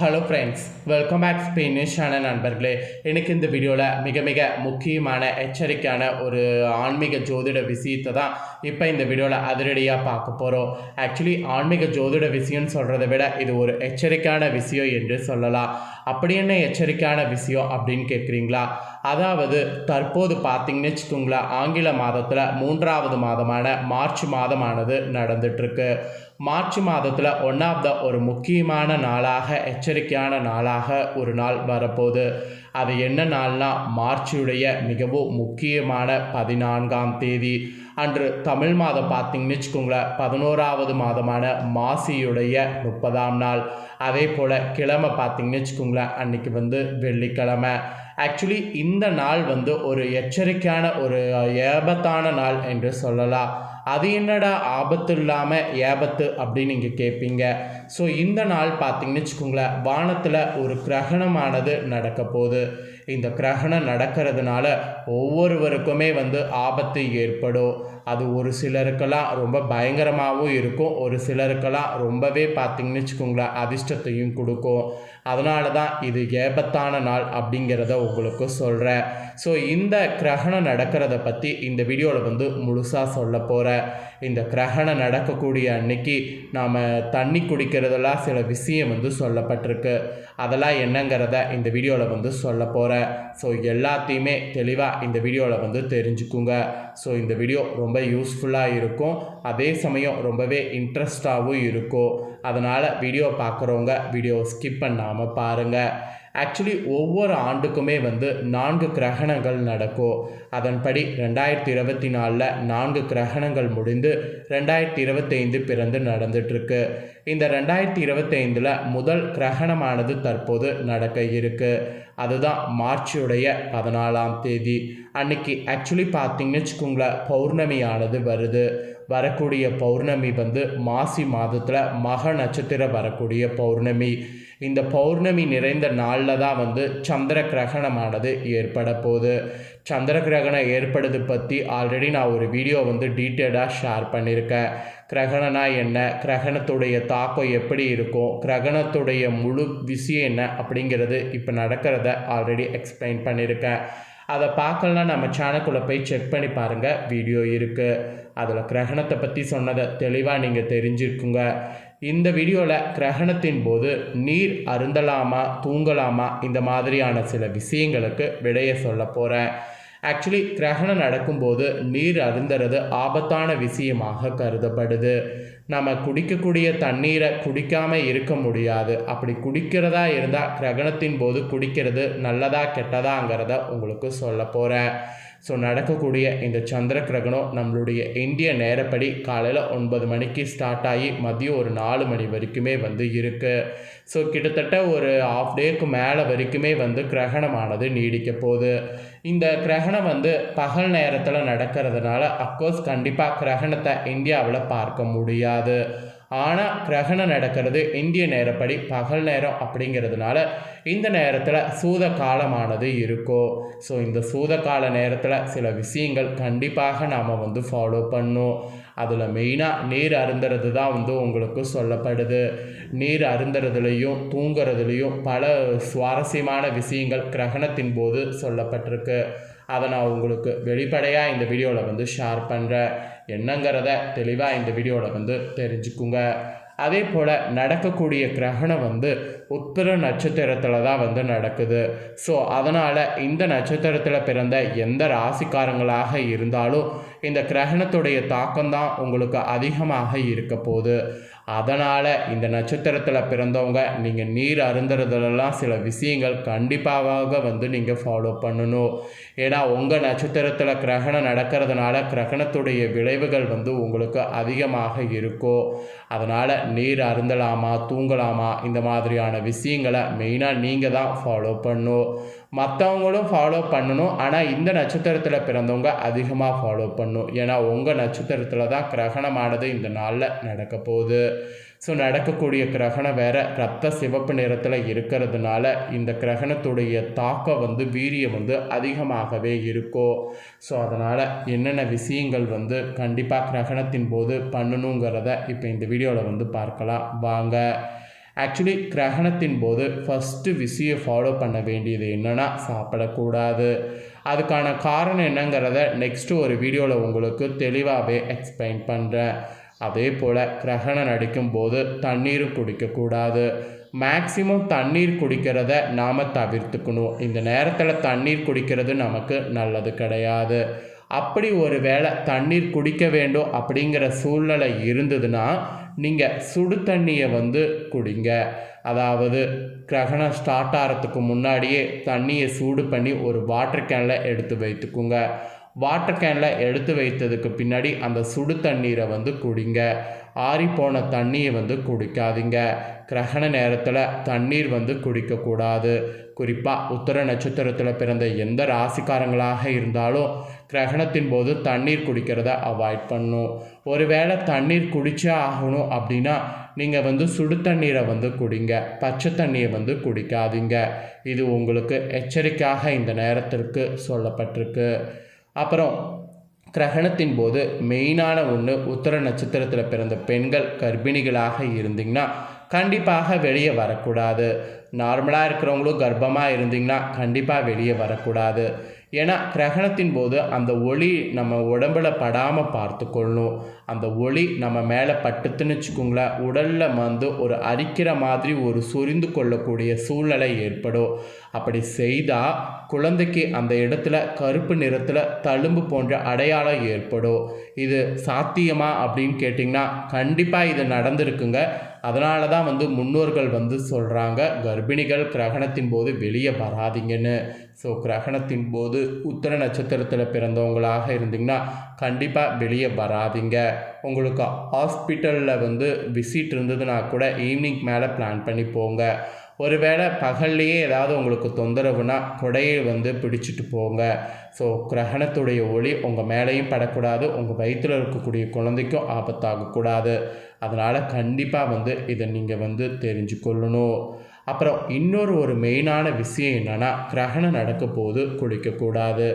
Hello friends welcome back ஸ்பெயினிஷான நண்பர்களே. எனக்கு இந்த வீடியோவில் மிக மிக முக்கியமான எச்சரிக்கையான ஒரு ஆன்மீக ஜோதிட விஷயத்தை தான் இப்போ இந்த வீடியோவில் அதிரடியாக பார்க்க போகிறோம் ஆக்சுவலி ஆன்மீக ஜோதிட விஷயம்னு சொல்கிறத விட இது ஒரு எச்சரிக்கையான விஷயம் என்று சொல்லலாம். அப்படி என்ன எச்சரிக்கையான விஷயம் அப்படின்னு கேட்குறீங்களா அதாவது தற்போது பார்த்தீங்கன்னு வச்சுக்கோங்களேன் ஆங்கில மாதத்தில் மூன்றாவது மாதமான மார்ச் மாதமானது நடந்துட்டுருக்கு மார்ச் மாதத்தில் ஒன் ஆஃப் த ஒரு முக்கியமான நாளாக எச்சரிக்கையான நாளாக ஒரு நாள் வரப்போகுது. அது என்ன நாள்னா மார்ச்சுடைய மிகவும் முக்கியமான பதினான்காம் தேதி. அன்று தமிழ் மாதம் பார்த்தீங்கன்னு வச்சுக்கோங்களேன் பதினோராவது மாதமான மாசியுடைய முப்பதாம் நாள். அதே போல் கிழமை பார்த்தீங்கன்னு வச்சுக்கோங்களேன் அன்றைக்கி வந்து வெள்ளிக்கிழமை. ஆக்சுவலி இந்த நாள் வந்து ஒரு எச்சரிக்கையான ஒரு ஏபத்தான நாள் என்று சொல்லலாம். அது என்னடா ஆபத்து இல்லாமல் ஏபத்து அப்படின்னு நீங்கள் கேட்பீங்க ஸோ இந்த நாள் பார்த்தீங்கன்னு வச்சுக்கோங்களேன் வானத்தில் ஒரு கிரகணமானது நடக்க போகுது. இந்த கிரகணம் நடக்கிறதுனால ஒவ்வொருவருக்குமே வந்து ஆபத்து ஏற்படும். அது ஒரு சிலருக்கெல்லாம் ரொம்ப பயங்கரமாகவும் இருக்கும். ஒரு சிலருக்கெல்லாம் ரொம்பவே பார்த்தீங்கன்னு வச்சுக்கோங்களேன் அதிர்ஷ்டத்தையும் கொடுக்கும். அதனால தான் இது ஏபத்தான நாள் அப்படிங்கிறத உங்களுக்கு சொல்கிறேன் ஸோ இந்த கிரகணம் நடக்கிறத பற்றி இந்த வீடியோவில் வந்து முழுசாக சொல்ல போகிறேன் இந்த கிரகணம் நடக்கக்கூடிய அன்னைக்கு நாம் தண்ணி குடிக்கிறதெல்லாம் சில விஷயம் வந்து சொல்லப்பட்டிருக்கு. அதெல்லாம் என்னங்கிறத இந்த வீடியோவில் வந்து சொல்ல போகிறேன் ஸோ எல்லாத்தையுமே தெளிவாக இந்த வீடியோவில் வந்து தெரிஞ்சுக்குங்க. ஸோ இந்த வீடியோ ரொம்ப யூஸ்ஃபுல்லாக இருக்கும். அதே சமயம் ரொம்பவே இன்ட்ரெஸ்டாகவும் இருக்கும். அதனால் வீடியோ பார்க்குறவங்க வீடியோ ஸ்கிப் பண்ணாமல் பாருங்கள் ஆக்சுவலி ஒவ்வொரு ஆண்டுக்குமே வந்து நான்கு கிரகணங்கள் நடக்கும். அதன்படி ரெண்டாயிரத்தி இருபத்தி நாலில் நான்கு கிரகணங்கள் முடிந்து ரெண்டாயிரத்தி இருபத்தைந்து பிறந்து நடந்துட்டுருக்கு இந்த ரெண்டாயிரத்தி இருபத்தைந்தில் முதல் கிரகணமானது தற்போது நடக்க இருக்குது அதுதான் மார்ச்சுடைய பதினாலாம் தேதி. அன்னைக்கு ஆக்சுவலி பார்த்தீங்கன்னு வச்சுக்கோங்களேன் பௌர்ணமியானது வருது. வரக்கூடிய பௌர்ணமி வந்து மாசி மாதத்தில் மக நட்சத்திரம் வரக்கூடிய பௌர்ணமி. இந்த பௌர்ணமி நிறைந்த நாளில் தான் வந்து சந்திர கிரகணமானது ஏற்பட போகுது. சந்திர கிரகணம் ஏற்படுது பற்றி ஆல்ரெடி நான் ஒரு வீடியோ வந்து டீட்டெயிலாக ஷேர் பண்ணியிருக்கேன். கிரகணனா என்ன? கிரகணத்துடைய தாக்கம் எப்படி இருக்கும்? கிரகணத்துடைய முழு விஷயம் என்ன அப்படிங்கிறது இப்போ நடக்கிறத ஆல்ரெடி எக்ஸ்பிளைன் பண்ணியிருக்கேன். அதை பார்க்கலன்னா நம்ம சேனலுக்குள்ளே போய் செக் பண்ணி பாருங்கள் வீடியோ இருக்குது அதில் கிரகணத்தை பற்றி சொன்னதை தெளிவாக நீங்கள் தெரிஞ்சிருக்குங்க. இந்த வீடியோவில் கிரகணத்தின் போது நீர் அருந்தலாமா தூங்கலாமா இந்த மாதிரியான சில விஷயங்களுக்கு விடையை சொல்ல போகிறேன் ஆக்சுவலி கிரகணம் நடக்கும்போது நீர் அருந்துறது ஆபத்தான விஷயமாக கருதப்படுது. நம்ம குடிக்கக்கூடிய தண்ணீரை குடிக்காமல் இருக்க முடியாது. அப்படி குடிக்கிறதா இருந்தால் கிரகணத்தின் போது குடிக்கிறது நல்லதா கெட்டதாங்கிறத உங்களுக்கு சொல்ல போகிறேன் ஸோ நடக்கக்கூடிய இந்த சந்திர கிரகணம் நம்மளுடைய இந்திய நேரப்படி காலையில் ஒன்பது மணிக்கு ஸ்டார்ட் ஆகி மதியம் ஒரு நாலு மணி வரைக்குமே வந்து இருக்குது ஸோ கிட்டத்தட்ட ஒரு ஆஃப் டேக்கு மேலே வரைக்குமே வந்து கிரகணமானது நீடிக்க போகுது. இந்த கிரகணம் வந்து பகல் நேரத்தில் நடக்கிறதுனால அக்கோர்ஸ் கண்டிப்பாக கிரகணத்தை இந்தியாவில் பார்க்க முடியாது. ஆனால் கிரகணம் நடக்கிறது இந்திய நேரப்படி பகல் நேரம் அப்படிங்கிறதுனால இந்த நேரத்தில் சூத காலமானது இருக்கும் ஸோ இந்த சூத கால நேரத்தில் சில விஷயங்கள் கண்டிப்பாக நாம் வந்து ஃபாலோ பண்ணும். அதில் மெயினாக நீர் அருந்துறது தான் வந்து உங்களுக்கு சொல்லப்படுது. நீர் அருந்துறதுலேயும் தூங்குறதுலேயும் பல சுவாரஸ்யமான விஷயங்கள் கிரகணத்தின் போது சொல்லப்பட்டிருக்கு. அதை நான் உங்களுக்கு வெளிப்படையாக இந்த வீடியோவில் வந்து ஷேர் பண்ணுறேன் என்னங்கிறத தெளிவாக இந்த வீடியோவில் வந்து தெரிஞ்சுக்குங்க. அதே போல் நடக்கக்கூடிய கிரகணம் வந்து உத்திர நட்சத்திரத்தில் தான் வந்து நடக்குது. ஸோ அதனால் இந்த நட்சத்திரத்தில் பிறந்த எந்த ராசிக்காரங்களாக இருந்தாலும் இந்த கிரகணத்துடைய தாக்கம் தான் உங்களுக்கு அதிகமாக இருக்க போகுது. அதனால் இந்த நட்சத்திரத்தில் பிறந்தவங்க நீங்கள் நீர் அருந்துறதுலலாம் சில விஷயங்கள் கண்டிப்பாக வந்து நீங்கள் ஃபாலோ பண்ணணும். ஏன்னா உங்கள் நட்சத்திரத்தில் கிரகணம் நடக்கிறதுனால கிரகணத்துடைய விளைவுகள் வந்து உங்களுக்கு அதிகமாக இருக்கும். அதனால் நீர் அருந்தலாமா தூங்கலாமா இந்த மாதிரியான விஷயங்களை மெயினாக நீங்கள் தான் ஃபாலோ பண்ணும் மற்றவங்களும் ஃபாலோ பண்ணணும். ஆனால் இந்த நட்சத்திரத்தில் பிறந்தவங்க அதிகமாக ஃபாலோ பண்ணும் ஏன்னா உங்கள் நட்சத்திரத்தில் தான் கிரகணமானது இந்த நாளில் நடக்க போகுது. ஸோ நடக்கக்கூடிய கிரகணம் வேறு. ரத்த சிவப்பு நிறத்தில் இருக்கிறதுனால இந்த கிரகணத்துடைய தாக்கம் வந்து வீரியம் வந்து அதிகமாகவே இருக்கும். ஸோ அதனால் என்னென்ன விஷயங்கள் வந்து கண்டிப்பாக கிரகணத்தின் போது பண்ணணுங்கிறத இப்போ இந்த வீடியோவில் வந்து பார்க்கலாம். வாங்க. ஆக்சுவலி கிரகணத்தின் போது ஃபஸ்ட்டு விசியை ஃபாலோ பண்ண வேண்டியது என்னென்னா சாப்பிடக்கூடாது. அதுக்கான காரணம் என்னங்கிறத நெக்ஸ்ட்டு ஒரு வீடியோவில் உங்களுக்கு தெளிவாகவே எக்ஸ்பிளைன் பண்ணுறேன் அதே போல் கிரகணம் நடிக்கும்போது தண்ணீரும் குடிக்கக்கூடாது. மேக்சிமம் தண்ணீர் குடிக்கிறத நாம் தவிர்த்துக்கணும். இந்த நேரத்தில் தண்ணீர் குடிக்கிறது நமக்கு நல்லது கிடையாது. அப்படி ஒரு வேளை தண்ணீர் குடிக்க வேண்டும் அப்படிங்கிற சூழ்நிலை இருந்ததுன்னா நீங்கள் சுடு தண்ணியை வந்து குடிங்க. அதாவது கிரகணம் ஸ்டார்ட் ஆகிறதுக்கு முன்னாடியே தண்ணியை சூடு பண்ணி ஒரு வாட்டர் கேனில் எடுத்து வைத்துக்குங்க. வாட்டர் கேனில் எடுத்து வைத்ததுக்கு பின்னாடி அந்த சுடு தண்ணீரை வந்து குடிங்க. ஆறிப்போன தண்ணியை வந்து குடிக்காதீங்க. கிரகண நேரத்தில் தண்ணீர் வந்து குடிக்கக்கூடாது குறிப்பாக உத்தர நட்சத்திரத்தில் பிறந்த எந்த ராசிக்காரங்களாக இருந்தாலும் கிரகணத்தின் போது தண்ணீர் குடிக்கிறத அவாய்ட் பண்ணும். ஒருவேளை தண்ணீர் குடிச்சே ஆகணும் அப்படின்னா நீங்கள் வந்து சுடு தண்ணீரை வந்து குடிங்க. பச்சை தண்ணியை வந்து குடிக்காதீங்க. இது உங்களுக்கு எச்சரிக்கையாக இந்த நேரத்திற்கு சொல்லப்பட்டிருக்கு. அப்புறம் கிரகணத்தின் போது மெயினான ஒன்று உத்தர நட்சத்திரத்தில் பிறந்த பெண்கள் கர்ப்பிணிகளாக இருந்தீங்கன்னா கண்டிப்பாக வெளியே வரக்கூடாது. நார்மலாக இருக்கிறவங்களும் கர்ப்பமாக இருந்தீங்கன்னா கண்டிப்பாக வெளியே வரக்கூடாது. ஏன்னா கிரகணத்தின் போது அந்த ஒளி நம்ம உடம்புல படாமல் பார்த்துக்கொள்ளணும் அந்த ஒளி நம்ம மேலே பட்டுத்துன்னு வச்சுக்கோங்களேன் உடலில் வந்து ஒரு அரிக்கிற மாதிரி ஒரு சொரிந்து கொள்ளக்கூடிய சூழ்நிலை ஏற்படும். அப்படி செய்தால் குழந்தைக்கு அந்த இடத்துல கருப்பு நிறத்தில் தழும்பு போன்ற அடையாளம் ஏற்படும். இது சாத்தியமா அப்படின்னு கேட்டிங்கன்னா கண்டிப்பாக இது நடந்திருக்குங்க. அதனால தான் வந்து முன்னோர்கள் வந்து சொல்கிறாங்க கர்ப்பிணிகள் கிரகணத்தின் போது வெளியே வராதிங்கன்னு. ஸோ கிரகணத்தின் போது உத்தர நட்சத்திரத்தில் பிறந்தவங்களாக இருந்தீங்கன்னா கண்டிப்பாக வெளியே வராதிங்க. உங்களுக்கு ஹாஸ்பிட்டலில் வந்து விசிட் இருந்ததுன்னா கூட ஈவினிங் மேலே பிளான் பண்ணி போங்க. ஒருவேளை பகல்லையே ஏதாவது உங்களுக்கு தொந்தரவுனா கொடையை வந்து பிடிச்சிட்டு போங்க. ஸோ கிரகணத்துடைய ஒளி உங்கள் மேலேயும் படக்கூடாது. உங்கள் வயிற்றில் இருக்கக்கூடிய குழந்தைக்கும் ஆபத்தாகக்கூடாது. அதனால் கண்டிப்பாக வந்து இதை நீங்கள் வந்து தெரிஞ்சு கொள்ளணும் அப்புறம் இன்னொரு ஒரு மெயினான விஷயம் என்னென்னா கிரகணம் நடக்க போது குளிக்கக்கூடாது.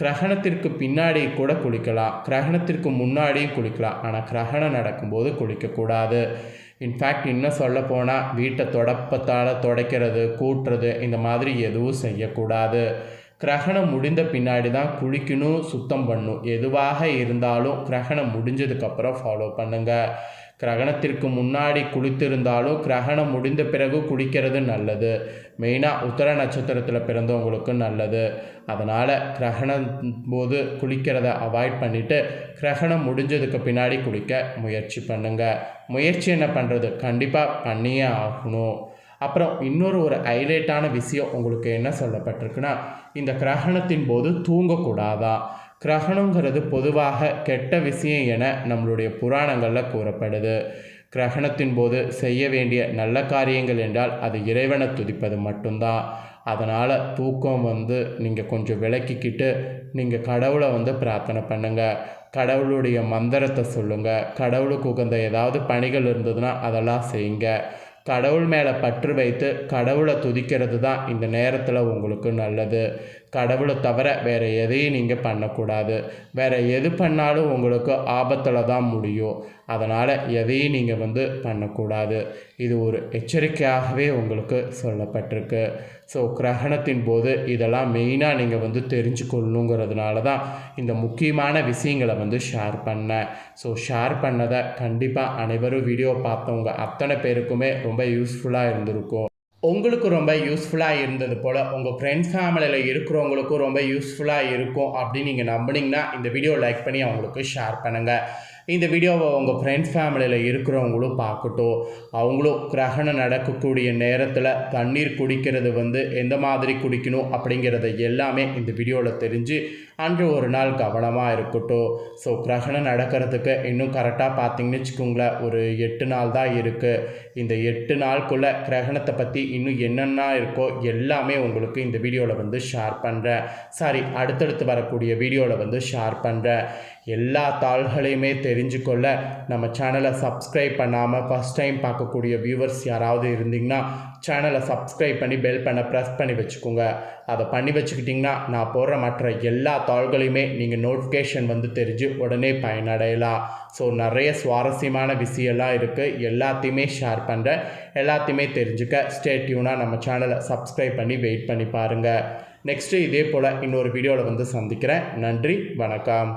கிரகணத்திற்கு பின்னாடி கூட குளிக்கலாம். கிரகணத்திற்கு முன்னாடியும் குளிக்கலாம். ஆனால் கிரகணம் நடக்கும்போது குளிக்கக்கூடாது. இன்ஃபேக்ட் இன்னும் சொல்ல போனால் வீட்டை தொடப்பத்தால் துடைக்கிறது கூட்டுறது இந்த மாதிரி எதுவும் செய்யக்கூடாது. கிரகணம் முடிந்த பின்னாடி தான் குளிக்கணும் சுத்தம் பண்ணும். எதுவாக இருந்தாலும் கிரகணம் முடிஞ்சதுக்கப்புறம் ஃபாலோ பண்ணுங்கள் கிரகணத்திற்கு முன்னாடி குளித்திருந்தாலும் கிரகணம் முடிந்த பிறகு குளிக்கிறது நல்லது. மெயினாக உத்தர நட்சத்திரத்தில் பிறந்தவங்களுக்கு நல்லது. அதனால் கிரகணம் போது குளிக்கிறத அவாய்ட் பண்ணிவிட்டு கிரகணம் முடிஞ்சதுக்கு பின்னாடி குளிக்க முயற்சி பண்ணுங்கள் முயற்சி என்ன பண்ணுறது கண்டிப்பாக பண்ணியே ஆகணும். அப்புறம் இன்னொரு ஒரு ஹைலைட்டான விஷயம் உங்களுக்கு என்ன சொல்லப்பட்டிருக்குன்னா இந்த கிரகணத்தின் போது தூங்கக்கூடாதான். கிரகணங்கிறது பொதுவாக கெட்ட விஷயம் என நம்மளுடைய புராணங்களில் கூறப்படுது. கிரகணத்தின் போது செய்ய வேண்டிய நல்ல காரியங்கள் என்றால் அது இறைவனை துதிப்பது மட்டும்தான். அதனால் தூக்கம் வந்து நீங்கள் கொஞ்சம் விளக்கிக்கிட்டு நீங்கள் கடவுளை வந்து பிரார்த்தனை பண்ணுங்கள் கடவுளுடைய மந்திரத்தை சொல்லுங்கள் கடவுளுக்கு உகந்த ஏதாவது பணிகள் இருந்ததுன்னா அதெல்லாம் செய்யுங்க. கடவுள் மேலே பற்று வைத்து கடவுளை துதிக்கிறது தான் இந்த நேரத்தில் உங்களுக்கு நல்லது. கடவுளை தவிர வேறு எதையும் நீங்கள் பண்ணக்கூடாது. வேறு எது பண்ணாலும் உங்களுக்கு ஆபத்தில் தான் முடியும். அதனால் எதையும் நீங்கள் வந்து பண்ணக்கூடாது. இது ஒரு எச்சரிக்கையாகவே உங்களுக்கு சொல்லப்பட்டிருக்கு. ஸோ கிரகணத்தின் போது இதெல்லாம் மெயினாக நீங்கள் வந்து தெரிஞ்சுக்கொள்ளணுங்கிறதுனால தான் இந்த முக்கியமான விஷயங்களை வந்து ஷேர் பண்ணேன். ஸோ ஷேர் பண்ணதை கண்டிப்பாக அனைவரும் வீடியோ பார்த்தவங்க அத்தனை பேருக்குமே ரொம்ப யூஸ்ஃபுல்லாக இருந்திருக்கும். உங்களுக்கு ரொம்ப யூஸ்ஃபுல்லாக இருந்தது போல் உங்கள் ஃப்ரெண்ட்ஸ் ஃபேமிலியில் இருக்கிறவங்களுக்கும் ரொம்ப யூஸ்ஃபுல்லாக இருக்கும் அப்படின்னு நீங்கள் நம்புனீங்கன்னா இந்த வீடியோ லைக் பண்ணி அவங்களுக்கு ஷேர் பண்ணுங்கள் இந்த வீடியோவை உங்கள் ஃப்ரெண்ட்ஸ் ஃபேமிலியில் இருக்கிறவங்களும் பார்க்கட்டும். அவங்களும் கிரகணம் நடக்கக்கூடிய நேரத்தில் தண்ணீர் குடிக்கிறது வந்து எந்த மாதிரி குடிக்கணும் அப்படிங்கிறத எல்லாமே இந்த வீடியோவில் தெரிஞ்சு அன்று ஒரு நாள் கவனமாக இருக்கட்டும். ஸோ கிரகணம் நடக்கிறதுக்கு இன்னும் கரெக்டாக பார்த்தீங்கன்னு வச்சுக்கோங்களேன் ஒரு எட்டு நாள் தான் இருக்குது இந்த எட்டு நாளுக்குள்ளே கிரகணத்தை பற்றி இன்னும் என்னென்ன இருக்கோ எல்லாமே உங்களுக்கு இந்த வீடியோவில் வந்து ஷேர் பண்ணுறேன் சாரி அடுத்தடுத்து வரக்கூடிய வீடியோவில் வந்து ஷேர் பண்ணுறேன் எல்லா தாள்களையுமே தெரிஞ்சுக்கொள்ள நம்ம சேனலை சப்ஸ்கிரைப் பண்ணாமல் ஃபஸ்ட் டைம் பார்க்கக்கூடிய வியூவர்ஸ் யாராவது இருந்தீங்கன்னா சேனலை சப்ஸ்கிரைப் பண்ணி பெல் பண்ண ப்ரெஸ் பண்ணி வச்சுக்கோங்க. அதை பண்ணி வச்சுக்கிட்டிங்கன்னா நான் போடுற மற்ற எல்லா தாள்களையுமே நீங்கள் நோட்டிஃபிகேஷன் வந்து தெரிஞ்சு உடனே பயனடையலாம். ஸோ நிறைய சுவாரஸ்யமான விஷயம்லாம் இருக்குது எல்லாத்தையுமே ஷேர் பண்ணுறேன் எல்லாத்தையுமே தெரிஞ்சுக்க ஸ்டேட்யூனாக நம்ம சேனலை சப்ஸ்கிரைப் பண்ணி வெயிட் பண்ணி பாருங்கள் நெக்ஸ்ட்டு இதே போல் இன்னொரு வீடியோவில் வந்து சந்திக்கிறேன். நன்றி வணக்கம்.